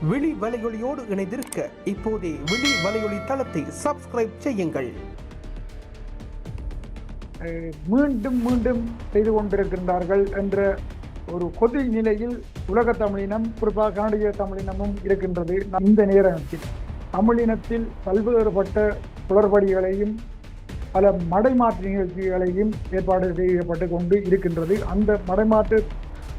விழி வலையொலியோடு இணைந்திருக்க இப்போதே விழி வலையொலி தளத்தை சப்ஸ்கிரைப் செய்யுங்கள். மீண்டும் மீண்டும் செய்து கொண்டிருக்கின்றார்கள் என்ற ஒரு கொதி நிலையில் உலக தமிழினம் குறிப்பாக கனடிய தமிழினமும் இருக்கின்றது. இந்த நேரத்தில் தமிழினத்தில் பல்வேறுபட்ட குளறுபடிகளையும் பல மடைமாற்று நிகழ்ச்சிகளையும் ஏற்பாடு செய்யப்பட்டு கொண்டு இருக்கின்றது. அந்த மடைமாற்று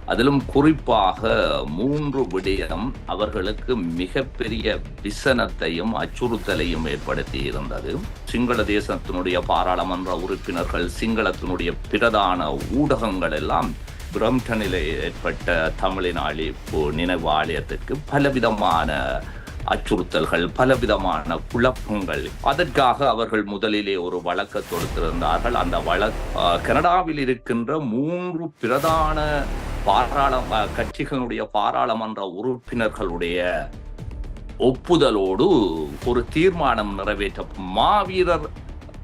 அதிலும் குறிப்பாக மூன்று விடயம் அவர்களுக்கு மிகப்பெரிய விசனத்தையும் அச்சுறுத்தலையும் ஏற்படுத்தி இருந்தது சிங்கள தேசத்தினுடைய பாராளுமன்ற உறுப்பினர்கள் சிங்களத்தினுடைய பிரதான ஊடகங்கள் எல்லாம் பிரம்டனில் ஏற்பட்ட தமிழின் அழிப்பு நினைவு ஆலயத்திற்கு பலவிதமான அச்சுறுத்தல்கள் பலவிதமான குழப்பங்கள். அதற்காக அவர்கள் முதலிலே ஒரு வழக்கை தொடுத்திருந்தார்கள். அந்த வழக் கனடாவில் இருக்கின்ற மூன்று பிரதான பாராள கட்சிகளுடைய பாராளுமன்ற உறுப்பினர்களுடைய ஒப்புதலோடு ஒரு தீர்மானம் நிறைவேற்ற மாவீரர்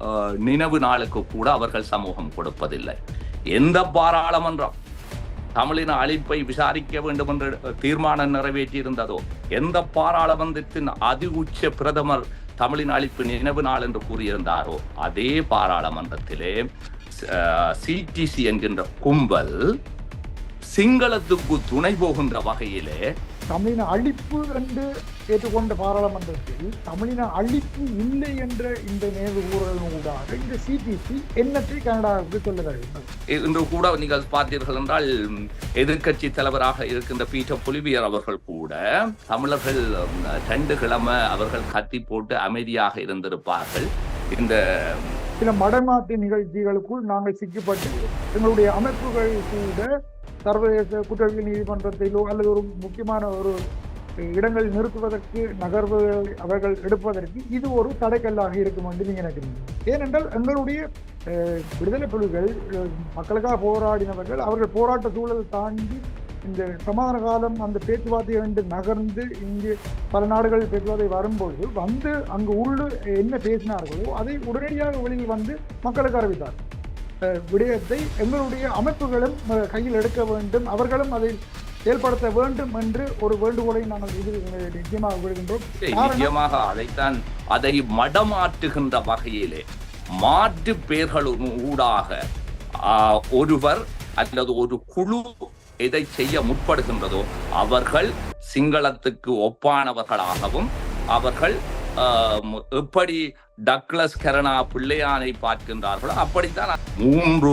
அஹ், நினைவு நாளுக்கு கூட அவர்கள் சமூகம் கொடுப்பதில்லை. எந்த பாராளுமன்றம் தமிழின அழிப்பை விசாரிக்க வேண்டும் என்று தீர்மானம் நிறைவேற்றியிருந்ததோ எந்த பாராளுமன்றத்தின் அதி உச்ச பிரதமர் தமிழின் அழிப்பு நினைவு நாள் என்று கூறியிருந்தாரோ அதே பாராளுமன்றத்திலே சிடிசி என்கின்ற கும்பல் சிங்களத்துக்கு துணை போகின்ற வகையிலே தமிழின அழிப்பு என்று ஏற்றுக்கொண்ட பாராளுமன்றத்தில் தமிழின அழிப்பு இல்லை என்ற இந்த நினைவு கூறலூடாக இந்த சிபிசி என்னத்தை கனடாவுக்கு சொல்ல வருகின்றது இன்று கூட நீங்கள் பார்த்தீர்கள் என்றால் எதிர்க்கட்சி தலைவராக இருக்கின்ற பீட்டர் புலிவியர் அவர்கள் கூட தமிழர்கள் ரெண்டு கிழமை அவர்கள் கத்தி போட்டு அமைதியாக இருந்திருப்பார்கள். இந்த சில மடமாற்று நிகழ்ச்சிகளுக்குள் நாங்கள் சிக்கப்பட்டு எங்களுடைய அமைப்புகள் கூட சர்வதேச குற்றவியல் நீதிமன்றத்திலோ அல்லது ஒரு முக்கியமான ஒரு இடங்கள் நிறுத்துவதற்கு நகர்வு அவர்கள் எடுப்பதற்கு இது ஒரு தடைக்கல்லாக இருக்கும் என்று நீங்கள் நினைக்கிறீங்க. ஏனென்றால் எங்களுடைய விடுதலை புலிகள் மக்களுக்காக போராடினவர்கள் அவர்கள் போராட்ட சூழல் தாண்டி இந்த சமாதான காலம் அந்த பேச்சுவார்த்தை என்று நகர்ந்து இங்கு பல நாடுகள் பேச்சுவார்த்தை வரும்போது வந்து அங்கு உள்ளு என்ன பேசினார்களோ அதை உடனடியாக வெளியில் வந்து மக்களுக்கு அறிவித்தார் விடயத்தை எங்களுடைய அமைப்புகளும் கையில் எடுக்க வேண்டும். அவர்களும் அதை செயல்படுத்த வேண்டும் என்று ஒரு வேண்டுகோளை நாங்கள் இது நிச்சயமாக விடுகின்றோம். நிச்சயமாக அதைத்தான் அதை மடமாற்றுகின்ற வகையிலே மாற்று பெயர்கள் ஊடாக ஒருவர் அல்லது ஒரு குழு எதை செய்ய முற்படுகின்றதோ அவர்கள் சிங்களத்துக்கு ஒப்பானவர்களாகவும் அவர்கள் எப்படி டக்ளஸ் கரணா பிள்ளையானை பார்க்கின்றார்களோ அப்படித்தான் மூன்று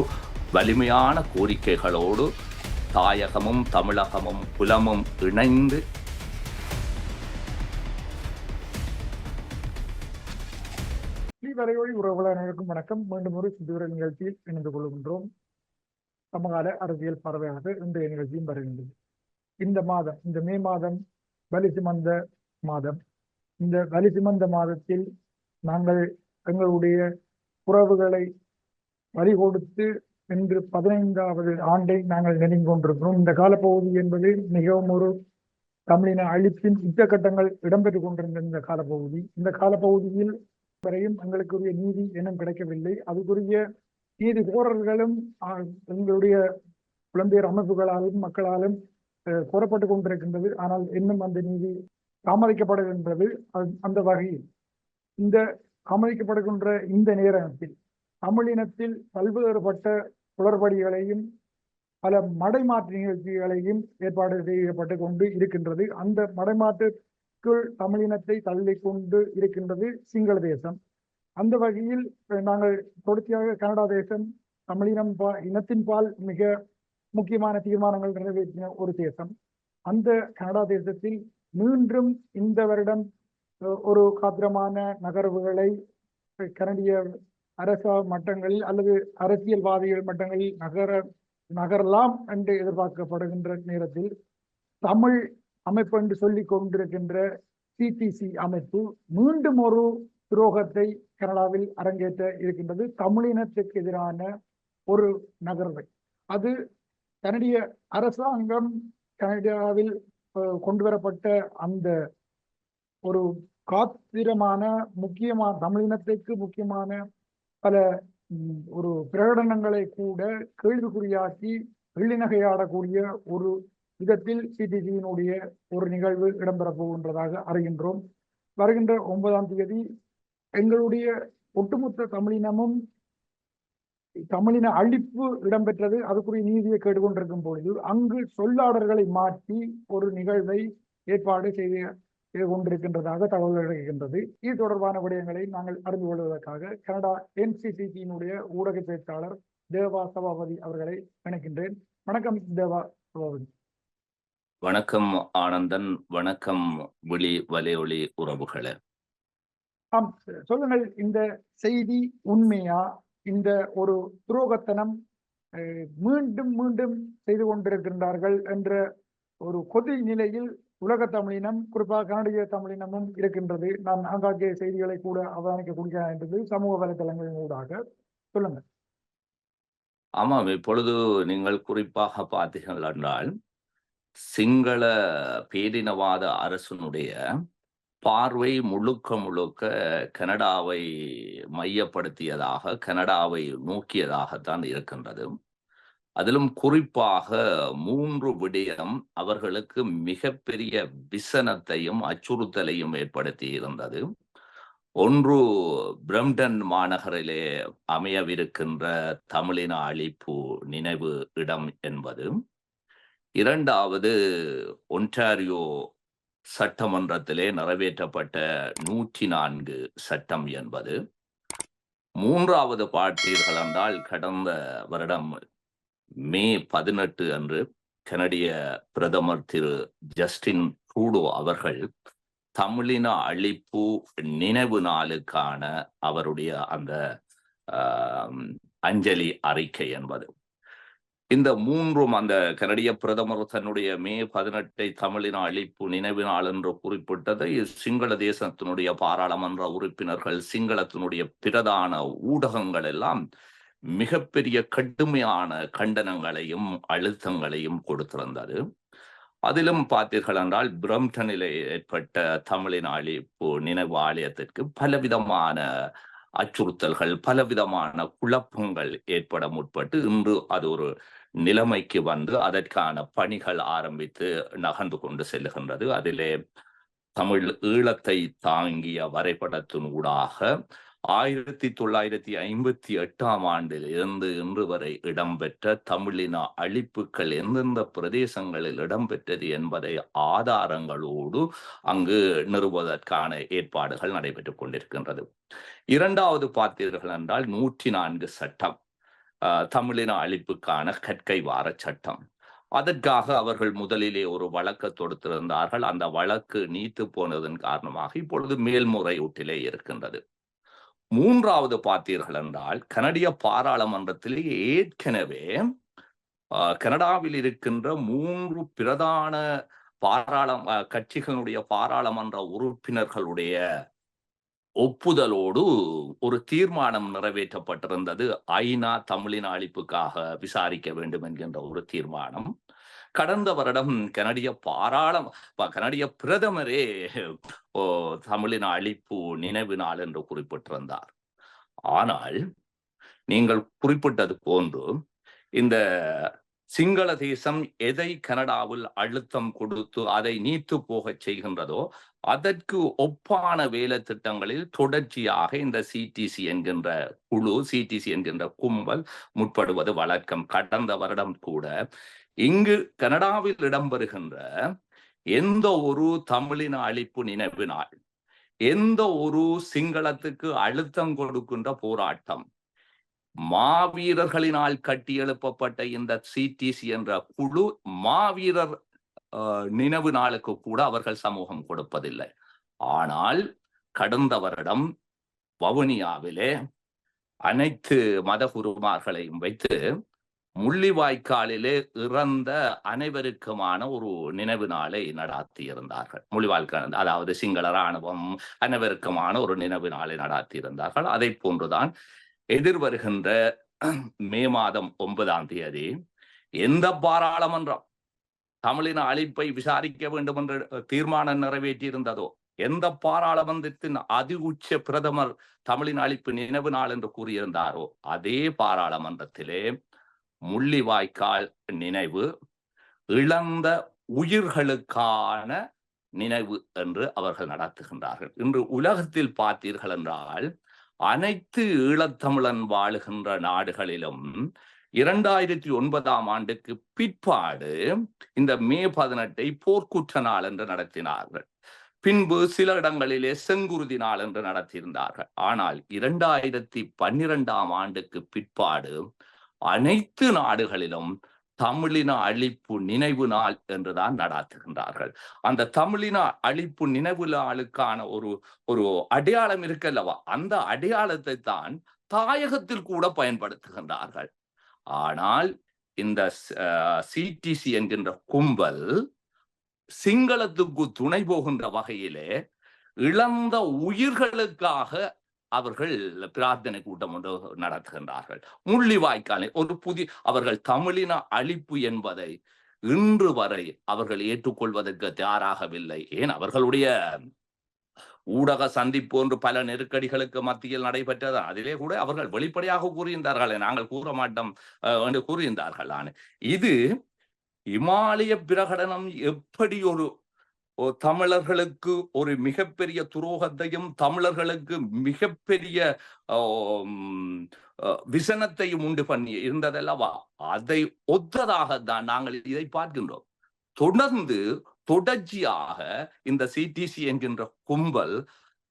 வலிமையான கோரிக்கைகளோடு தாயகமும் தமிழகமும் புலமும் இணைந்து வரையொலி உறவுகள் அனைவருக்கும் வணக்கம். மீண்டும் ஒரு சிந்துவர நிகழ்ச்சியில் இணைந்து கொள்கின்றோம். சமகால அரசியல் பார்வையாக இன்றைய நிகழ்ச்சியும் வருகின்றது. இந்த மாதம் இந்த மே மாதம் வலிசுமந்த மாதம். இந்த வலி வலிசுமந்த மாதத்தில் நாங்கள் எங்களுடைய உறவுகளை வழி கொடுத்து என்று பதினைந்தாவது ஆண்டை நாங்கள் நெருங்கி கொண்டிருக்கிறோம். இந்த காலப்பகுதி என்பது மிகவும் ஒரு தமிழின அழிப்பின் யுத்த கட்டங்கள் இடம்பெற்றுக் கொண்டிருந்த இந்த காலப்பகுதி. இந்த காலப்பகுதியில் வரையும் எங்களுக்குரிய நீதி இன்னும் கிடைக்கவில்லை. அதுக்குரிய நீதி கோரல்களும் எங்களுடைய புலம்பெயர் அமைப்புகளாலும் மக்களாலும் கோரப்பட்டு கொண்டிருக்கின்றது. ஆனால் இன்னும் அந்த நீதி தாமதிக்கப்படுகின்றது அந்த வகையில். இந்த தாமதிக்கப்படுகின்ற இந்த நேரத்தில் தமிழினத்தில் பல்வேறுபட்ட குளறுபடிகளையும் பல மடைமாற்று நிகழ்ச்சிகளையும் ஏற்பாடு செய்யப்பட்டு கொண்டு இருக்கின்றது. அந்த மடைமாற்றுக்குள் தமிழினத்தை தள்ளிக்கொண்டு இருக்கின்றது சிங்கள தேசம். அந்த வகையில் நாங்கள் தொடர்ச்சியாக கனடா தேசம் தமிழினம் பா இனத்தின் பால் மிக முக்கியமான தீர்மானங்கள் நிறைவேற்றின ஒரு தேசம். அந்த கனடா தேசத்தில் மீண்டும் இந்த வருடம் ஒரு காத்திரமான நகர்வுகளை கனடிய அரச மட்டங்களில் அல்லது அரசியல்வாதிகள் மட்டங்களில் நகர நகரலாம் என்று எதிர்பார்க்கப்படுகின்ற நேரத்தில் தமிழ் அமைப்பு என்று சொல்லிக் கொண்டிருக்கின்ற சிடிசி அமைப்பு மீண்டும் ஒரு துரோகத்தை கனடாவில் அரங்கேற்ற இருக்கின்றது. தமிழினத்துக்கு எதிரான ஒரு நகர்வை. அது கனடிய அரசாங்கம் கனடாவில் கொண்டு வரப்பட்ட அந்த ஒரு காத்திரமான முக்கியமான தமிழினத்துக்கு முக்கியமான பல ஒரு பிரகடனங்களை கூட கேள்விக்குறியாக்கி வெள்ளிநகையாடக்கூடிய ஒரு விதத்தில் சிடிசியினுடைய ஒரு நிகழ்வு இடம்பெறப் போகின்றதாக அறிகின்றோம். வருகின்ற ஒன்பதாம் தேதி எங்களுடைய ஒட்டுமொத்த தமிழினமும் தமிழின அழிப்பு இடம்பெற்றது. அதுக்குரிய நீதியை கேட்டுக்கொண்டிருக்கும் பொழுது அங்கு சொல்லாடல்களை மாற்றி ஒரு நிகழ்வை ஏற்பாடு செய்து கொண்டிருக்கின்றதாக தகவல் கிடைக்கின்றது இது தொடர்பான விடயங்களை நாங்கள் அறிந்து கொள்வதற்காக கனடா என்சிசிசியினுடைய ஊடக பேச்சாளர் தேவா சபாபதி அவர்களை நினைக்கின்றேன் வணக்கம் தேவா சபாபதி. வணக்கம் ஆனந்தன் வணக்கம் விழி வலையொலி உறவுகளே. ஆம் சொல்லுங்கள் இந்த செய்தி உண்மையா? இந்த ஒரு துரோகத்தனம் அஹ், மீண்டும் மீண்டும் செய்து கொண்டிருக்கின்றார்கள் என்ற ஒரு கொதி நிலையில் உலக தமிழினம் குறிப்பாக கனடிய தமிழினமும் இருக்கின்றது. நான் ஆங்காங்கே செய்திகளை கூட அவதானிக்க என்றது சமூக வலைதளங்களின் ஊடாக சொல்லுங்க ஆமாம் இப்பொழுது நீங்கள் குறிப்பாக பார்த்தீர்கள் என்றால் சிங்கள பேரினவாத அரசனுடைய பார்வை முழுக்க முழுக்க கனடாவை மையப்படுத்தியதாக கனடாவை நோக்கியதாகத்தான் இருக்கின்றது. அதிலும் குறிப்பாக மூன்று விடயம் அவர்களுக்கு மிகப்பெரிய விசனத்தையும் அச்சுறுத்தலையும் ஏற்படுத்தி இருந்தது. ஒன்று பிரம்டன் மாநகரிலே அமையவிருக்கின்ற தமிழின அழிப்பு நினைவு இடம் என்பது. இரண்டாவது ஒன்டாரியோ சட்டமன்றத்திலே நிறைவேற்றப்பட்ட நூற்றி நான்கு சட்டம் என்பது. மூன்றாவது பார்த்தீர்கள் என்றால் கடந்த வருடம் மே பதினெட்டு அன்று கனடிய பிரதமர் திரு ஜஸ்டின் ட்ரூடோ அவர்கள் தமிழின அழிப்பு நினைவு நாளுக்கான அவருடைய அந்த அஞ்சலி அறிக்கை என்பது. இந்த மூன்றும் அந்த கனடிய பிரதமர் தன்னுடைய மே பதினெட்டை தமிழின அழிப்பு நினைவு நாள் என்று குறிப்பிட்டதை சிங்கள தேசத்தினுடைய பாராளுமன்ற உறுப்பினர்கள் சிங்களத்தினுடைய பிரதான ஊடகங்கள் எல்லாம் மிகப்பெரிய கடுமையான கண்டனங்களையும் அழுத்தங்களையும் கொடுத்திருந்தது. அதிலும் பார்த்தீர்கள் என்றால் பிரம்டனில் ஏற்பட்ட தமிழின் அழிப்பு நினைவு ஆலயத்திற்கு பலவிதமான அச்சுறுத்தல்கள் பலவிதமான குழப்பங்கள் ஏற்பட முற்பட்டு இன்று அது ஒரு நிலைமைக்கு வந்து அதற்கான பணிகள் ஆரம்பித்து நகர்ந்து கொண்டு செல்லுகின்றது. அதிலே தமிழ் ஈழத்தை தாங்கிய வரைபடத்தினூடாக ஆயிரத்தி தொள்ளாயிரத்தி ஐம்பத்தி எட்டாம் ஆண்டில் இருந்து இன்று வரை இடம்பெற்ற தமிழின அழிப்புகள் எந்தெந்த பிரதேசங்களில் இடம்பெற்றது என்பதை ஆதாரங்களோடு அங்கு நிறுவுவதற்கான ஏற்பாடுகள் நடைபெற்றுக் கொண்டிருக்கின்றது. இரண்டாவது பார்த்தீர்கள் என்றால் நூற்றி நான்கு சட்டம். தமிழின அழிப்புக்கான கற்கை வார சட்டம். அதற்காக அவர்கள் முதலிலே ஒரு வழக்கு தொடுத்திருந்தார்கள். அந்த வழக்கு நீத்து போனதன் காரணமாக இப்பொழுது மேல்முறையீட்டிலே இருக்கின்றது. மூன்றாவது பார்த்தீர்கள் என்றால் கனடிய பாராளுமன்றத்திலே ஏற்கனவே ஆஹ், கனடாவில் இருக்கின்ற மூன்று பிரதான பாராளம் கட்சிகளுடைய பாராளுமன்ற உறுப்பினர்களுடைய ஒப்புதலோடு ஒரு தீர்மானம் நிறைவேற்றப்பட்டிருந்தது. ஐநா தமிழின அழிப்புக்காக விசாரிக்க வேண்டும் என்கின்ற ஒரு தீர்மானம். கடந்த வருடம் கனடிய பாராளம் கனடிய பிரதமரே ஓ, தமிழின அழிப்பு நினைவு நாள் என்று குறிப்பிட்டிருந்தார். ஆனால் நீங்கள் குறிப்பிட்டது போன்று இந்த சிங்கள தேசம் எதை கனடாவில் அழுத்தம் கொடுத்து அதை நீத்து போகச் செய்கின்றதோ அதற்கு ஒப்பான வேலை திட்டங்களில் தொடர்ச்சியாக இந்த சிடிசி என்கின்ற குழு சிடிசி என்கின்ற கும்பல் முற்படுவது வழக்கம். கடந்த வருடம் கூட இங்கு கனடாவில் இடம்பெறுகின்ற எந்த ஒரு தமிழின அழிப்பு நினைவு நாள் எந்த ஒரு சிங்களத்துக்கு அழுத்தம் கொடுக்கின்ற போராட்டம் மாவீரர்களினால் கட்டியெழுப்பப்பட்ட இந்த சிடிசி என்ற குழு மாவீரர் நினைவு நாளுக்கு கூட அவர்கள் சமூகம் கொடுப்பதில்லை. ஆனால் கடந்த வருடம் வவுனியாவிலே அனைத்து மதகுருமார்களையும் வைத்து முள்ளிவாய்க்காலிலே இறந்த அனைவருக்குமான ஒரு நினைவு நாளை நடாத்தி இருந்தார்கள் முள்ளிவாய்க்கால் அதாவது சிங்கள ராணுவம் அனைவருக்குமான ஒரு நினைவு நாளை நடாத்தி இருந்தார்கள் அதை போன்றுதான் எதிர்வருகின்ற மே மாதம் ஒன்பதாம் தேதி எந்த பாராளுமன்றம் தமிழின அழிப்பை விசாரிக்க வேண்டும் என்று தீர்மானம் நிறைவேற்றியிருந்ததோ எந்த பாராளுமன்றத்தின் அதி உச்ச பிரதமர் தமிழின் அழிப்பு நினைவு நாள் என்று கூறியிருந்தாரோ அதே பாராளுமன்றத்திலே முள்ளிவாய்க்கால் நினைவு இழந்த உயிர்களுக்கான நினைவு என்று அவர்கள் நடத்துகின்றார்கள். இன்று உலகத்தில் பார்த்தீர்கள் என்றால் அனைத்து ஈழத்தமிழன் வாழுகின்ற நாடுகளிலும் இரண்டாயிரத்தி ஒன்பதாம் ஆண்டுக்கு பிற்பாடு இந்த மே பதினெட்டை போர்க்குற்ற நாள் என்று நடத்தினார்கள். பின்பு சில இடங்களிலே செங்குருதி நாள் என்று நடத்தியிருந்தார்கள். ஆனால் இரண்டாயிரத்தி பன்னிரெண்டாம் ஆண்டுக்கு பிற்பாடு அனைத்து நாடுகளிலும் தமிழின அழிப்பு நினைவு நாள் என்றுதான் நடாத்துகின்றார்கள். அந்த தமிழின அழிப்பு நினைவு நாளுக்கான ஒரு ஒரு அடையாளம் இருக்கல்லவா அந்த அடையாளத்தை தான் தாயகத்தில் கூட பயன்படுத்துகின்றார்கள். ஆனால் இந்த சிடிசி என்கின்ற கும்பல் சிங்களத்துக்கு துணை போகின்ற வகையிலே இழந்த உயிர்களுக்காக அவர்கள் பிரார்த்தனை கூட்டம் ஒன்று நடத்துகின்றார்கள். முள்ளிவாய்க்காலை ஒரு புதிய அவர்கள் தமிழின அழிப்பு என்பதை இன்று வரை அவர்கள் ஏற்றுக்கொள்வதற்கு தயாராகவில்லை. ஏன்? அவர்களுடைய ஊடக சந்திப்பு ஒன்று பல நெருக்கடிகளுக்கு மத்தியில் நடைபெற்றது. அதிலே கூட அவர்கள் வெளிப்படையாக கூறியிருந்தார்கள் நாங்கள் கூற மாட்டோம் அஹ், என்று கூறியிருந்தார்கள் இது இமாலய பிரகடனம் எப்படி ஒரு தமிழர்களுக்கு ஒரு மிகப்பெரிய துரோகத்தையும் தமிழர்களுக்கு மிகப்பெரிய விசனத்தையும் உண்டு பண்ணி இருந்ததல்லவா? அதை ஒத்ததாக தான் நாங்கள் இதை பார்க்கின்றோம். தொடர்ந்து தொடர்ச்சியாக இந்த சிடிசி என்கின்ற கும்பல்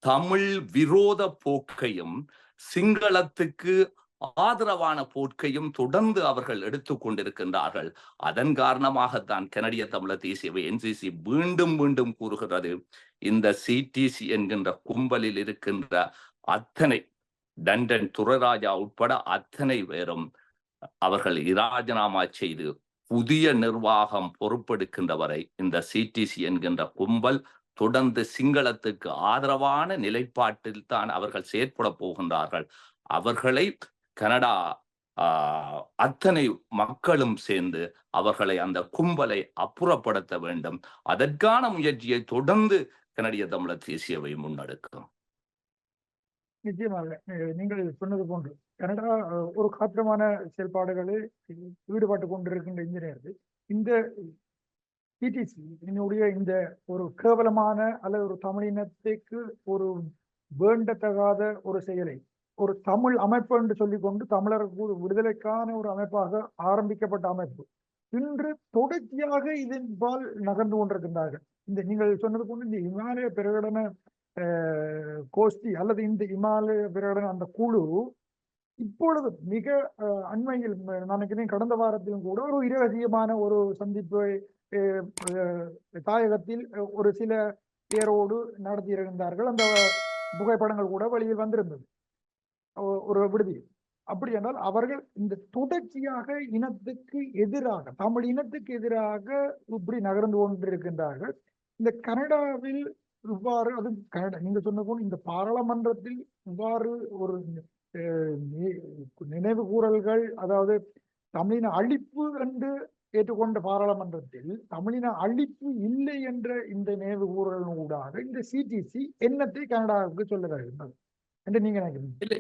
தமிழ் விரோத போக்கையும் சிங்களத்துக்கு ஆதரவான போக்கையும் தொடர்ந்து அவர்கள் எடுத்துக் கொண்டிருக்கின்றார்கள். அதன் காரணமாகத்தான் கனடிய தமிழர் தேசியவை என்சிசி மீண்டும் மீண்டும் கூறுகிறது. இந்த சிடிசி என்கின்ற கும்பலில் இருக்கின்ற அத்தனை டண்டன் துரராஜா உட்பட அத்தனை பேரும் அவர்கள் இராஜினாமா செய்து புதிய நிர்வாகம் பொறுப்பெடுக்கின்ற வரை இந்த சிடிசி என்கின்ற கும்பல் தொடர்ந்து சிங்களத்துக்கு ஆதரவான நிலைப்பாட்டில் தான் அவர்கள் செயற்பட போகின்றார்கள். அவர்களை கனடா ஆஹ், அத்தனை மக்களும் சேர்ந்து அவர்களை அந்த கும்பலை அப்புறப்படுத்த வேண்டும். அதற்கான முயற்சியை தொடர்ந்து கனடிய தமிழர் தேசியவை முன்னெடுக்கும். நிச்சயமாக. நீங்கள் சொன்னது போன்று கனடா ஒரு காத்திரமான செயல்பாடுகளில் ஈடுபட்டு கொண்டிருக்கின்ற இன்ஜினியர்கள் இந்த பிடிசி என்னுடைய இந்த ஒரு கேவலமான அல்லது ஒரு தமிழினத்துக்கு ஒரு வேண்டத்தகாத ஒரு செயலை ஒரு தமிழ் அமைப்பு என்று சொல்லிக்கொண்டு தமிழர் விடுதலைக்கான ஒரு அமைப்பாக ஆரம்பிக்கப்பட்ட அமைப்பு. இன்று தொடர்ச்சியாக இதன்பால் நகர்ந்து கொண்டிருக்கின்றார்கள். இந்த நீங்கள் சொன்னது போன்று இந்த இமாலய பிரகடன கோஷ்டி அல்லது இந்த இமாலய பிரகடன அந்த குழு இப்பொழுது மிக அஹ், அண்மையில் நினைக்கிறேன் கடந்த வாரத்திலும் கூட ஒரு இரகசியமான ஒரு சந்திப்பை தாயகத்தில் ஒரு சில பேரோடு நடத்தியிருந்தார்கள் அந்த புகைப்படங்கள் கூட வெளியில் வந்திருந்தது. ஒரு விடுதியில் அப்படி என்றால் அவர்கள் இந்த தொடர்ச்சியாக இனத்துக்கு எதிராக தமிழ் இனத்துக்கு எதிராக இப்படி நகர்ந்து கொண்டிருக்கின்றார்கள். இந்த கனடாவில் இவ்வாறு அது கனடா நீங்க சொன்ன போல இந்த பாராளுமன்றத்தில் இவ்வாறு ஒரு நினைவு கூறல்கள் அதாவது தமிழின அழிப்பு என்று ஏற்றுக்கொண்ட பாராளுமன்றத்தில் தமிழின அழிப்பு இல்லை என்ற இந்த நினைவு கூறலின் ஊடாக இந்த சிடிசி என்னத்தை கனடாவுக்கு சொல்ல வருகின்றது என்று நீங்க நினைக்கிறீங்க?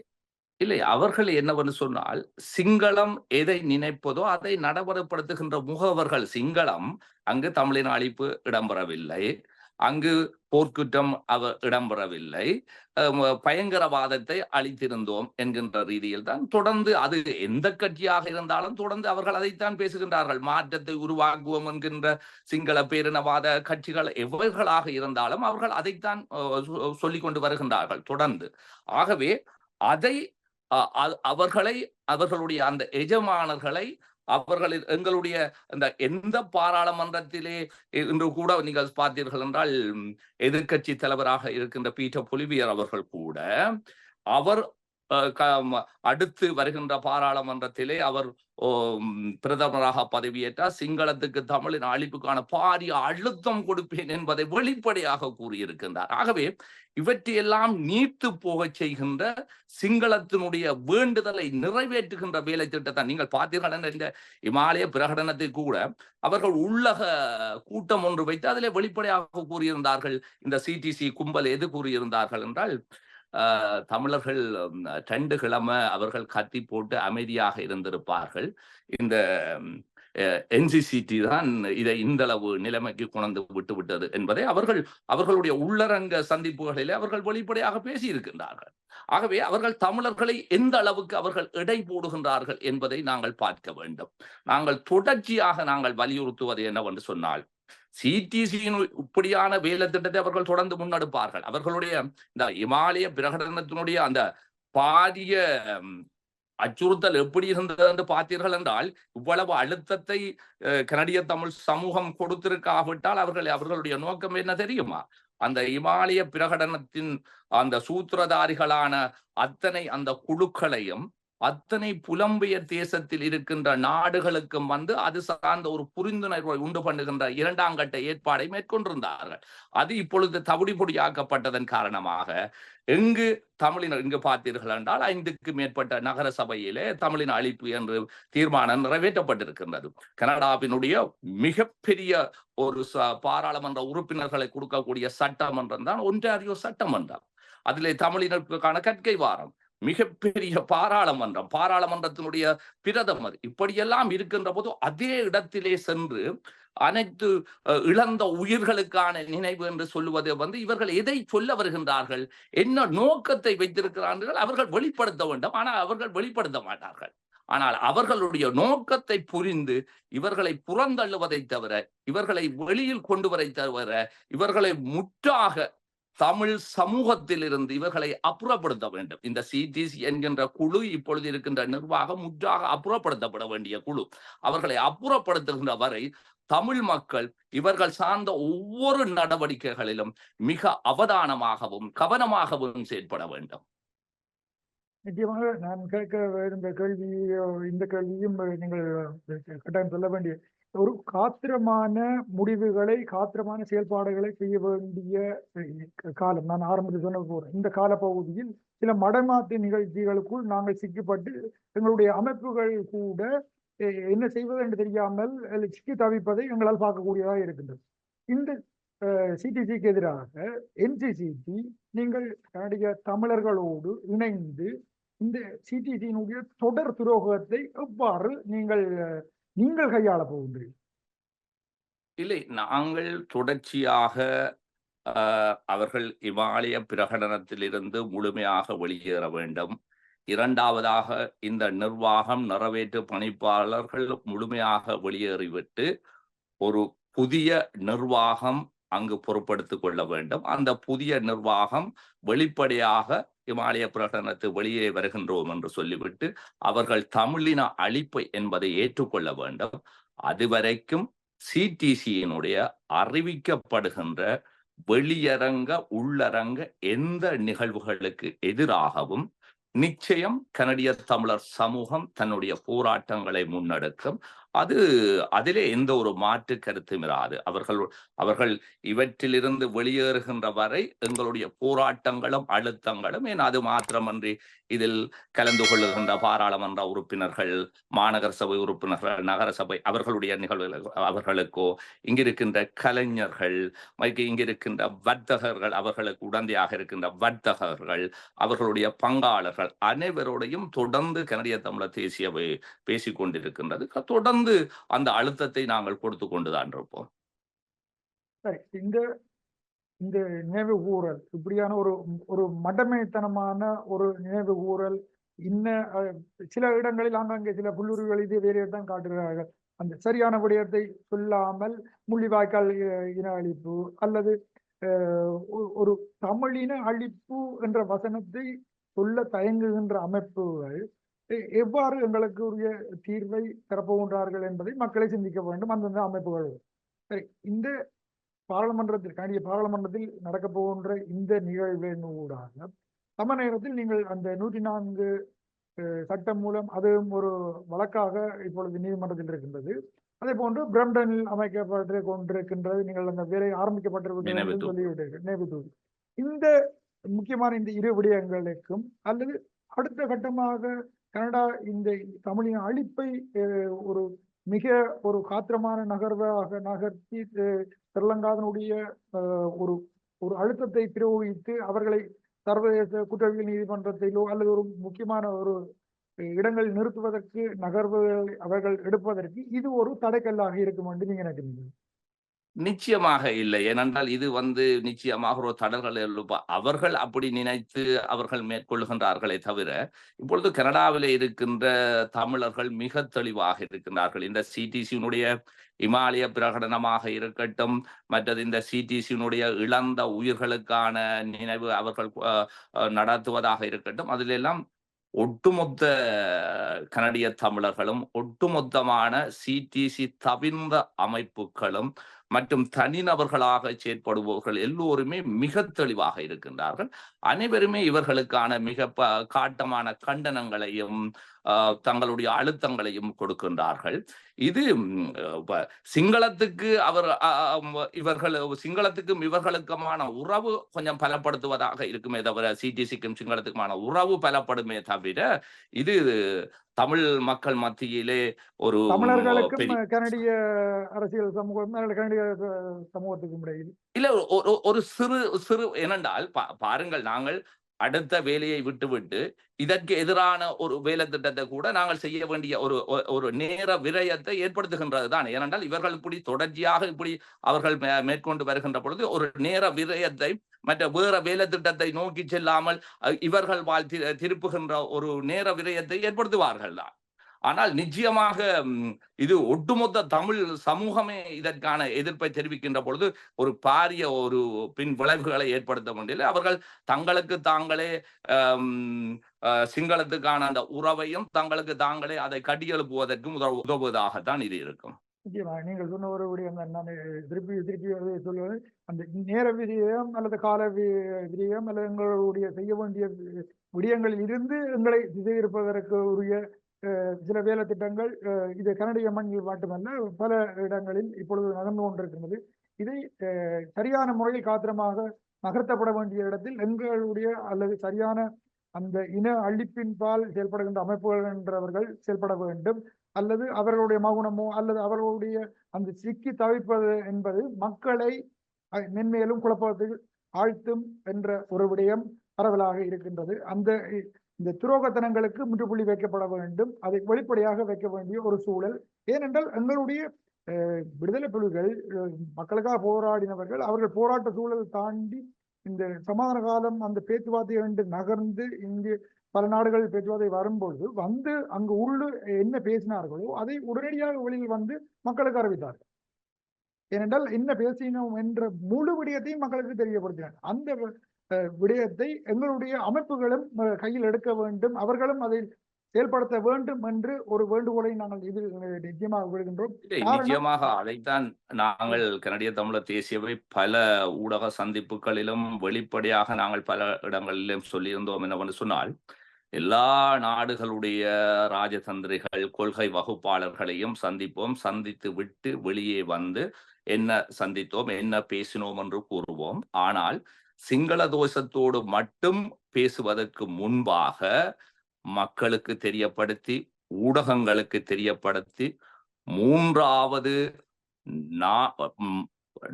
இல்லை அவர்கள் என்னவென்று சொன்னால் சிங்களம் எதை நினைப்பதோ அதை நடைமுறைப்படுத்துகின்ற முகவர்கள் சிங்களம். அங்கு தமிழின் அழிப்பு இடம்பெறவில்லை. அங்கு போர்க்குற்றம் அவ இடம்பெறவில்லை. அஹ் பயங்கரவாதத்தை அழித்திருந்தோம் என்கின்ற ரீதியில் தான் தொடர்ந்து அது எந்த கட்சியாக இருந்தாலும் தொடர்ந்து அவர்கள் அதைத்தான் பேசுகின்றார்கள். மாற்றத்தை உருவாக்குவோம் என்கின்ற சிங்கள பேரினவாத கட்சிகள் எவர்களாக இருந்தாலும் அவர்கள் அதைத்தான் சொ- சொல்லிக் கொண்டு வருகின்றார்கள் தொடர்ந்து. ஆகவே அதை அவர்களை அவர்களுடைய அந்த எஜமானர்களை அவர்கள் எங்களுடைய அந்த எந்த பாராளுமன்றத்திலே இன்று கூட நீங்கள் பார்த்தீர்கள் என்றால் எதிர்க்கட்சி தலைவராக இருக்கின்ற பீட்டர் பொலிவியர் அவர்கள் கூட அவர் அடுத்து வருகின்ற பாராளுமன்றத்திலே அவர் பிரதமராக பதவியேற்றார். சிங்களத்துக்கு தமிழின் அழிப்புக்கான பாரிய அழுத்தம் கொடுப்பேன் என்பதை வெளிப்படையாக கூறியிருக்கின்றார். ஆகவே இவற்றையெல்லாம் நீத்து போகச் செய்கின்ற சிங்களத்தினுடைய வேண்டுதலை நிறைவேற்றுகின்ற வேலை திட்டத்தை நீங்கள் பார்த்தீர்கள் என்ற இந்த இமாலய பிரகடனத்தை கூட அவர்கள் உள்ளக கூட்டம் ஒன்று வைத்து அதிலே வெளிப்படையாக கூறியிருந்தார்கள். இந்த சிடிசி கும்பல் எது கூறியிருந்தார்கள் என்றால் தமிழர்கள் ரெண்டு கிழமை அவர்கள் கத்தி போட்டு அமைதியாக இருந்திருப்பார்கள். இந்த என்சிசிடி தான் இதை இந்தளவு நிலைமைக்கு கொண்டு விட்டு விட்டது என்பதை அவர்கள் அவர்களுடைய உள்ளரங்க சந்திப்புகளிலே அவர்கள் வெளிப்படையாக பேசியிருக்கின்றார்கள். ஆகவே அவர்கள் தமிழர்களை எந்த அளவுக்கு அவர்கள் எடை போடுகின்றார்கள் என்பதை நாங்கள் பார்க்க வேண்டும். நாங்கள் தொடர்ச்சியாக நாங்கள் வலியுறுத்துவது என்னவென்று சொன்னால் சிடிசியின் இப்படியான வேலை திட்டத்தை அவர்கள் தொடர்ந்து முன்னெடுப்பார்கள். அவர்களுடைய இந்த இமாலய பிரகடனத்தினுடைய அந்த பாரிய அச்சுறுத்தல் எப்படி இருந்தது என்று பார்த்தீர்கள் என்றால் இவ்வளவு அழுத்தத்தை கனடிய தமிழ் சமூகம் கொடுத்திருக்காவிட்டால் அவர்கள் அவர்களுடைய நோக்கம் என்ன தெரியுமா? அந்த இமாலய பிரகடனத்தின் அந்த சூத்திரதாரிகளான அத்தனை அந்த குழுக்களையும் அத்தனை புலம்பெயர் தேசத்தில் இருக்கின்ற நாடுகளுக்கும் வந்து அது சார்ந்த ஒரு புரிந்துணர்வை உண்டு பண்ணுகின்ற இரண்டாம் கட்ட ஏற்பாடை மேற்கொண்டிருந்தார்கள். அது இப்பொழுது தவிடி பொடியாக்கப்பட்டதன் காரணமாக எங்கு தமிழினர் இங்கு பார்த்தீர்கள் என்றால் ஐந்துக்கு மேற்பட்ட நகர சபையிலே தமிழின் அழிப்பு என்று தீர்மானம் நிறைவேற்றப்பட்டிருக்கின்றது. கனடாவினுடைய மிகப்பெரிய ஒரு பாராளுமன்ற உறுப்பினர்களை கொடுக்கக்கூடிய சட்டமன்றம் தான் ஒன்றாரியோ சட்டமன்றம். அதிலே தமிழினருக்கான கற்கை வாரம். மிகப்பெரிய பாராளுமன்றம் பாராளுமன்றத்தினுடைய பிரதமர். இப்படியெல்லாம் இருக்கின்ற போது அதே இடத்திலே சென்று அனைத்து இழந்த உயிர்களுக்கான நினைவு என்று சொல்லுவது வந்து இவர்கள் எதை சொல்ல வருகின்றார்கள் என்ன நோக்கத்தை வைத்திருக்கிறார்கள் அவர்கள் வெளிப்படுத்த வேண்டும். ஆனால் அவர்கள் வெளிப்படுத்த மாட்டார்கள். ஆனால் அவர்களுடைய நோக்கத்தை புரிந்து இவர்களை புறந்தள்ளுவதை தவிர இவர்களை வெளியில் கொண்டு வரை தவிர இவர்களை முற்றாக தமிழ் சமூகத்தில் இருந்து இவர்களை அப்புறப்படுத்த வேண்டும். இந்த சிடிசி என்கின்ற குழு இப்பொழுது இருக்கின்ற நிர்வாகம் முற்றாக அப்புறப்படுத்தப்பட வேண்டிய குழு. அவர்களை அப்புறப்படுத்துகின்ற வரை தமிழ் மக்கள் இவர்கள் சார்ந்த ஒவ்வொரு நடவடிக்கைகளிலும் மிக அவதானமாகவும் கவனமாகவும் செயற்பட வேண்டும். நிச்சயமாக நான் கேட்க இந்த கேள்வி இந்த கேள்வியும் நீங்கள் கட்டாயம் சொல்ல வேண்டிய ஒரு காத்திரமான முடிவுகளை காத்திரமான செயல்பாடுகளை செய்ய வேண்டிய காலம். நான் ஆரம்பத்தில் சொன்ன போறேன் இந்த காலப்பகுதியில் சில மடமாத்து நிகழ்ச்சிகளுக்குள் நாங்கள் சிக்கப்பட்டு எங்களுடைய அமைப்புகள் கூட என்ன செய்வது என்று தெரியாமல் சிக்கி தவிப்பதை எங்களால் பார்க்கக்கூடியதாக இருக்கின்றது. இந்த சிடிசிக்கு எதிராக என்சிசிடி நீங்கள் தன்னுடைய தமிழர்களோடு இணைந்து இந்த சிடிசியினுடைய தொடர் துரோகத்தை எவ்வாறு நீங்கள் நீங்கள் கையாள போகின்றீர்கள். இல்லை நாங்கள் தொடர்ச்சியாக ஆஹ், அவர்கள் இமாலய பிரகடனத்திலிருந்து முழுமையாக வெளியேற வேண்டும். இரண்டாவதாக இந்த நிர்வாகம் நிறைவேற்று பணிப்பாளர்கள் முழுமையாக வெளியேறிவிட்டு ஒரு புதிய நிர்வாகம் அங்கு பொறுப்படுத்திக் கொள்ள வேண்டும். அந்த புதிய நிர்வாகம் வெளிப்படையாக இமாலய பிரகடனத்து வெளியே வருகின்றோம் என்று சொல்லிவிட்டு அவர்கள் தமிழின அழிப்பு என்பதை ஏற்றுக்கொள்ள வேண்டும். அதுவரைக்கும் சிடிசியினுடைய அறிவிக்கப்படுகின்ற வெளியரங்க உள்ளரங்க எந்த நிகழ்வுகளுக்கு எதிராகவும் நிச்சயம் கனடிய தமிழர் சமூகம் தன்னுடைய போராட்டங்களை முன்னெடுக்கும். அது அதிலே எந்த ஒரு மாற்று கருத்தும் இராது. அவர்கள் அவர்கள் இவற்றிலிருந்து வெளியேறுகின்ற வரை எங்களுடைய போராட்டங்களும் அழுத்தங்களும் ஏன் அது மாத்திரமன்றி இதில் கலந்து கொள்ளுகின்ற பாராளுமன்ற உறுப்பினர்கள் மாநகர சபை உறுப்பினர்கள் நகரசபை அவர்களுடைய நிகழ்வுகள் அவர்களுக்கோ இங்கிருக்கின்ற கலைஞர்கள் இங்கிருக்கின்ற வர்த்தகர்கள் அவர்களுக்கு உடந்தையாக இருக்கின்ற வர்த்தகர்கள் அவர்களுடைய பங்காளர்கள் அனைவரோடையும் தொடர்ந்து கனடிய தமிழர் தேசியவை பேசிக் கொண்டிருக்கின்றது தொடர்ந்து அந்த அழுத்தத்தை நாங்கள் கொடுத்து கொண்டுதான் இருப்போம். சரி இந்த இந்த நினைவு ஊரல் இப்படியான ஒரு ஒரு மடமைத்தனமான ஒரு நினைவு ஊரல் இன்ன சில இடங்களில் ஆங்காங்கே சில புல்லுருவிகள் இதே வேலையை தான் காட்டுகிறார்கள். அந்த சரியான விடயத்தை சொல்லாமல் முள்ளிவாய்க்கால் இ- இன அழிப்பு அல்லது ஒரு தமிழின அழிப்பு என்ற வசனத்தை சொல்ல தயங்குகின்ற அமைப்புகள் எவ்வாறு எங்களுக்கு உரிய தீர்வை தரப்போகின்றார்கள் என்பதை மக்களை சிந்திக்க வேண்டும். அந்தந்த அமைப்புகள். சரி இந்த பாராளுமன்றத்தில் கனடிய பாராளுமன்றத்தில் நடக்க போகின்ற இந்த நிகழ்வின் ஊடாக சம நேரத்தில் நீங்கள் அந்த நூற்றி நான்கு சட்டம் மூலம் அதுவும் ஒரு வழக்காக இப்பொழுது நீதிமன்றத்தில் இருக்கின்றது. அதே போன்று பிரம்டனில் அமைக்கப்பட்டு கொண்டிருக்கின்றது. நீங்கள் அந்த வேலை ஆரம்பிக்கப்பட்டிருக்கிறது தூது. சொல்லிவிட்டீர்கள். நினைவு இந்த முக்கியமான இந்த இரு விடயங்களுக்கும் அல்லது அடுத்த கட்டமாக கனடா இந்த தமிழின் அழிப்பை ஒரு மிக ஒரு காத்திரமான நகர்வாக நகர்த்தி திருலங்காதனுடைய அஹ், ஒரு ஒரு அழுத்தத்தை பிரயோகித்து அவர்களை சர்வதேச குற்றவியல் நீதிமன்றத்திலோ அல்லது ஒரு முக்கியமான ஒரு இடங்களில் நிறுத்துவதற்கு நகர்வுகளை அவர்கள் எடுப்பதற்கு இது ஒரு தடைக்கல்லாக இருக்கும் என்று நீங்க நினைக்கிறீங்க. நிச்சயமாக இல்லை. ஏனென்றால் இது வந்து நிச்சயமாக ஒரு தடல்கள் அவர்கள் அப்படி நினைத்து அவர்கள் மேற்கொள்கின்றார்களே தவிர இப்பொழுது கனடாவில் இருக்கின்ற தமிழர்கள் மிக தெளிவாக இருக்கின்றார்கள். இந்த சிடிசியினுடைய இமாலய பிரகடனமாக இருக்கட்டும் மற்றது இந்த சிடிசியினுடைய இழந்த உயிர்களுக்கான நினைவு அவர்கள் அஹ், நடத்துவதாக இருக்கட்டும் அதிலெல்லாம் ஒட்டுமொத்த கனடிய தமிழர்களும் ஒட்டுமொத்தமான சிடிசி தவிர்ந்த அமைப்புகளும் மற்றும் தனிநபர்களாக செயற்படுபவர்கள் எல்லோருமே மிக தெளிவாக இருக்கின்றார்கள். அனைவருமே இவர்களுக்கான மிக ப காட்டமான கண்டனங்களையும் ஆஹ், தங்களுடைய அழுத்தங்களையும் கொடுக்கின்றார்கள். இது சிங்களத்துக்கு அவர் இவர்கள் சிங்களத்துக்கும் இவர்களுக்குமான உறவு கொஞ்சம் பலப்படுத்துவதாக இருக்குமே தவிர சிடிசிக்கும் சிங்களத்துக்குமான உறவு பலப்படுமே தவிர இது தமிழ் மக்கள் மத்தியிலே ஒரு தமிழர்களுக்கும் பெரிய கனடிய அரசியல் சமூகம் கனடிய சமூகத்துக்கும் இடையில். இல்ல ஒரு- சிறு சிறு ஏனென்றால் பாருங்கள் நாங்கள் அடுத்த வேலையை விட்டுவிட்டு இதற்கு எதிரான ஒரு வேலை திட்டத்தை கூட நாங்கள் செய்ய வேண்டிய ஒரு ஒ- ஒரு நேர விரயத்தை ஏற்படுத்துகின்றது தான் ஏனென்றால் இவர்கள் இப்படி தொடர்ச்சியாக இப்படி அவர்கள் மே- மேற்கொண்டு வருகின்ற பொழுது ஒரு நேர விரயத்தை மற்ற வேற வேலை திட்டத்தை நோக்கி செல்லாமல் அஹ், இவர்கள் வாழ் திருப்புகின்ற ஒரு நேர விரயத்தை ஏற்படுத்துவார்கள் தான் ஆனால் நிச்சயமாக இது ஒட்டுமொத்த தமிழ் சமூகமே இதற்கான எதிர்ப்பை தெரிவிக்கின்ற பொழுது ஒரு பாரிய ஒரு பின் விளைவுகளை ஏற்படுத்த முடியல அவர்கள் தங்களுக்கு தாங்களே சிங்களத்துக்கான அந்த உறவையும் தங்களுக்கு தாங்களே அதை கட்டியெழுப்புவதற்கும் உதவு உதவுவதாகத்தான் இது இருக்கும். நிச்சயமாக நீங்கள் சொன்ன ஒரு விடயம் நான் திருப்பி திருப்பி சொல்வது அந்த நேர விதியம் அல்லது கால வி- அல்லது எங்களுடைய செய்ய வேண்டிய விடயங்களில் இருந்து எங்களை திசை இருப்பதற்கு உரிய சில வேலை திட்டங்கள் அஹ், இது கனடிய மண்ணில் மட்டுமல்ல பல இடங்களில் இப்பொழுது நடந்து கொண்டிருக்கின்றது. இதை அஹ், சரியான முறையில் காத்திரமாக நகர்த்தப்பட வேண்டிய இடத்தில் எங்களுடைய அல்லது சரியான அந்த இன அழிப்பின் பால் செயல்படுகின்ற அமைப்புகள் என்றவர்கள் செயல்பட வேண்டும். அல்லது அவர்களுடைய மௌனமோ அல்லது அவர்களுடைய அந்த சிக்கி தவிப்பது என்பது மக்களை அஹ், மென்மேலும் குழப்பத்தில் ஆழ்த்தும் என்ற ஒரு விடயம் பரவலாக இருக்கின்றது. அந்த இந்த துரோகத்தனங்களுக்கு முற்றுப்புள்ளி வைக்கப்பட வேண்டும். அதை வெளிப்படையாக வைக்க வேண்டிய ஒரு சூழல். ஏனென்றால் எங்களுடைய அஹ், விடுதலை புலிகள் மக்களுக்காக போராடினவர்கள் அவர்கள் போராட்ட சூழல் தாண்டி இந்த சமாதான காலம் அந்த பேச்சுவார்த்தை என்று நகர்ந்து இங்கு பல நாடுகள் பேச்சுவார்த்தை வரும்பொழுது வந்து அங்கு உள்ளு என்ன பேசினார்களோ அதை உடனடியாக வெளியில் வந்து மக்களுக்கு அறிவித்தார்கள். ஏனென்றால் என்ன பேசினோம் என்ற முழு விடயத்தையும் மக்களுக்கு தெரியப்படுத்தினார் அந்த விடயத்தை எங்களுடைய அமைப்புகளும் கையில் எடுக்க வேண்டும். அவர்களும் அதை செயல்படுத்த வேண்டும் என்று ஒரு வேண்டுகோளை நாங்கள் அஹ், நிச்சயமாக விடுகின்றோம். நிச்சயமாக அதைத்தான் நாங்கள் கனடிய தமிழர் தேசியவை பல ஊடக சந்திப்புகளிலும் வெளிப்படையாக நாங்கள் பல இடங்களிலும் சொல்லியிருந்தோம் என்னவென்று சொன்னால் எல்லா நாடுகளுடைய ராஜதந்திரிகள் கொள்கை வகுப்பாளர்களையும் சந்திப்போம். சந்தித்து விட்டு வெளியே வந்து என்ன சந்தித்தோம் என்ன பேசினோம் என்று கூறுவோம். ஆனால் சிங்கள தோஷத்தோடு மட்டும் பேசுவதற்கு முன்பாக மக்களுக்கு தெரியப்படுத்தி ஊடகங்களுக்கு தெரியப்படுத்தி மூன்றாவது நா-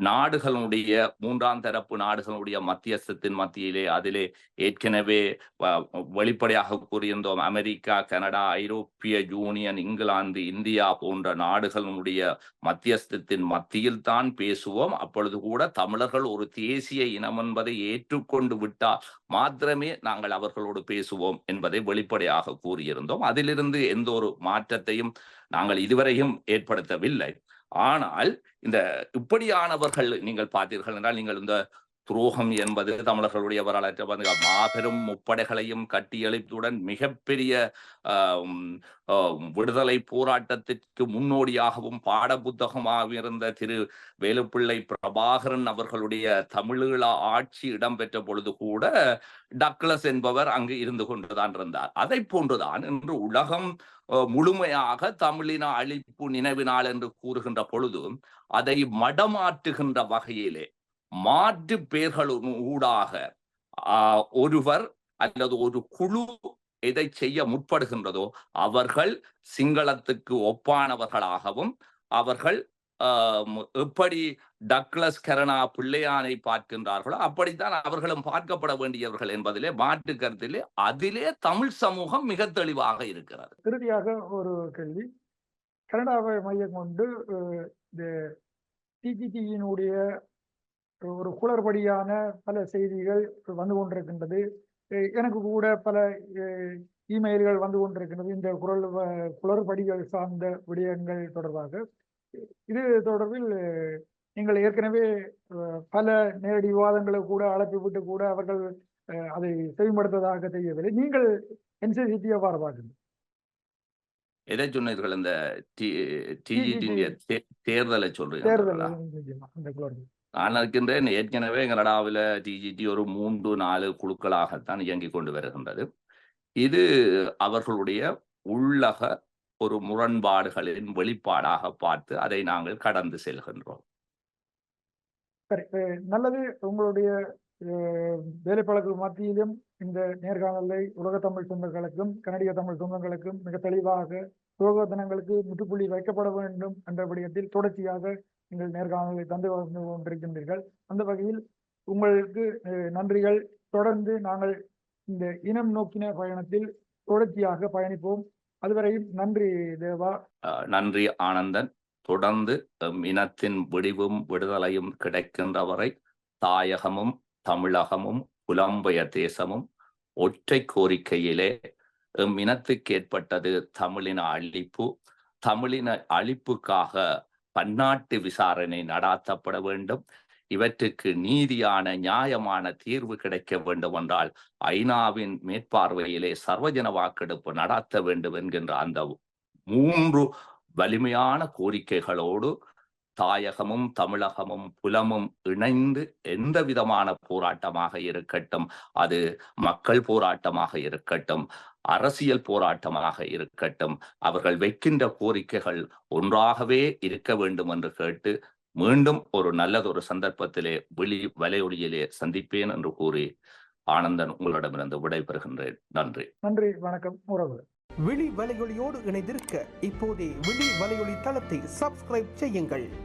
நாடுகளுடைய மூன்றாம் தரப்பு நாடுகளுடைய மத்தியஸ்தத்தின் மத்தியிலே அதிலே ஏற்கனவே வெளிப்படையாக கூறியிருந்தோம். அமெரிக்கா கனடா ஐரோப்பிய யூனியன் இங்கிலாந்து இந்தியா போன்ற நாடுகளுடைய மத்தியஸ்தத்தின் மத்தியில் தான் பேசுவோம். அப்பொழுது கூட தமிழர்கள் ஒரு தேசிய இனம் என்பதை ஏற்றுக்கொண்டு விட்டால் மாத்திரமே நாங்கள் அவர்களோடு பேசுவோம் என்பதை வெளிப்படையாக கூறியிருந்தோம். அதிலிருந்து எந்த ஒரு மாற்றத்தையும் நாங்கள் இதுவரையும் ஏற்படுத்தவில்லை. ஆனால் இந்த இப்படியானவர்கள் நீங்கள் பார்த்தீர்கள் என்றால் நீங்கள் இந்த துரோகம் என்பது தமிழர்களுடைய வரலாற்றை வந்து மாபெரும் முப்படைகளையும் கட்டியெழுப்புடன் மிகப்பெரிய விடுதலை போராட்டத்திற்கு முன்னோடியாகவும் பாட புத்தகமாக இருந்த திரு வேலுப்பிள்ளை பிரபாகரன் அவர்களுடைய தமிழீழ ஆட்சி இடம்பெற்ற பொழுது கூட டக்ளஸ் என்பவர் அங்கு இருந்து கொண்டுதான் இருந்தார். அதை போன்றுதான் இன்று உலகம் அஹ், முழுமையாக தமிழின அழிப்பு நினைவு நாள் என்று கூறுகின்ற பொழுது அதை மடமாற்றுகின்ற வகையிலே மாற்று பெயர்களின் ஊடாக ஆஹ், ஒருவர் அல்லது ஒரு குழு எதை செய்ய முற்படுகின்றதோ அவர்கள் சிங்களத்துக்கு ஒப்பானவர்களாகவும் அவர்கள் எப்படி டக்ளஸ் கரணா பிள்ளையானை பார்க்கின்றார்களோ அப்படித்தான் அவர்களும் பார்க்கப்பட வேண்டியவர்கள் என்பதிலே மாற்று கருத்திலே அதிலே தமிழ் சமூகம் மிக தெளிவாக இருக்கிறது. இறுதியாக ஒரு கேள்வி. கனடாவை மையம் கொண்டு இந்த டிஜிடியினுடைய ஒரு குளறுபடியான பல செய்திகள் வந்து கொண்டிருக்கின்றது. எனக்கு கூட பல இமெயில்கள் வந்து கொண்டிருக்கின்றது. இந்த குரல் குளறுபடிகள் சார்ந்த விடயங்கள் தொடர்பாக. இது தொடர்பில் நீங்கள் ஏற்கனவே பல நேரடி விவாதங்களை கூட அழைப்பு விட்டு கூட அவர்கள் அதை செவிமடுத்ததாக தெரியவில்லை. நீங்கள் என்சிசிடி எவ்வாறு பார்க்கிறீர்கள் எதை சொன்னீர்கள்? இந்த TGT. டிஜிடி தேர்தலை நான் இருக்கின்றேன் ஏற்கனவே கனடாவில் டிஜிடி ஒரு மூன்று நாலு குழுக்களாகத்தான் இயங்கிக் கொண்டு வருகின்றது. இது அவர்களுடைய உள்ளக ஒரு முரண்பாடுகளின் வெளிப்பாடாக பார்த்து அதை நாங்கள் கடந்து செல்கின்றோம். சரி நல்லது. உங்களுடைய அஹ், மத்தியிலும் இந்த நேர்காணலை உலக தமிழ் சொந்தங்களுக்கும் கனடிய தமிழ் சொந்தங்களுக்கும் மிக தெளிவாக துரோகத்தனங்களுக்கு முற்றுப்புள்ளி வைக்கப்பட வேண்டும் என்ற விடயத்தில் தொடர்ச்சியாக நீங்கள் நேர்காணலை தந்து வந்து கொண்டிருக்கின்றீர்கள். அந்த வகையில் உங்களுக்கு நன்றிகள். தொடர்ந்து நாங்கள் இந்த இனம் நோக்கின பயணத்தில் தொடர்ச்சியாக பயணிப்போம். அதுவரையும் நன்றி தேவா. நன்றி ஆனந்தன். தொடர்ந்து இனத்தின் விடிவும் விடுதலையும் கிடைக்கின்றவரை தாயகமும் தமிழகமும் புலம்பெய தேசமும் ஒற்றை கோரிக்கையிலே எம் இனத்துக்கு ஏற்பட்டது தமிழின அழிப்பு தமிழின அழிப்புக்காக பன்னாட்டு விசாரணை நடாத்தப்பட வேண்டும். இவற்றுக்கு நீதியான நியாயமான தீர்வு கிடைக்க வேண்டும் என்றால் ஐநாவின் மேற்பார்வையிலே சர்வஜன வாக்கெடுப்பு நடாத்த வேண்டும் என்கின்ற அந்த மூன்று வலிமையான கோரிக்கைகளோடு தாயகமும் தமிழகமும் புலமும் இணைந்து எந்த விதமான போராட்டமாக இருக்கட்டும் அது மக்கள் போராட்டமாக இருக்கட்டும் அரசியல் போராட்டமாக இருக்கட்டும் அவர்கள் வைக்கின்ற கோரிக்கைகள் ஒன்றாகவே இருக்க வேண்டும் என்று கேட்டு மீண்டும் ஒரு நல்லதொரு சந்தர்ப்பத்திலே வெளி வலையொலியிலே சந்திப்பேன் என்று கூறி ஆனந்தன் உங்களிடமிருந்து விடைபெறுகின்றேன். நன்றி. நன்றி வணக்கம் உறவு. விழி வலையொலியோடு இணைந்திருக்க இப்போதே விழி வலையொலி தளத்தை சப்ஸ்கிரைப் செய்யுங்கள்.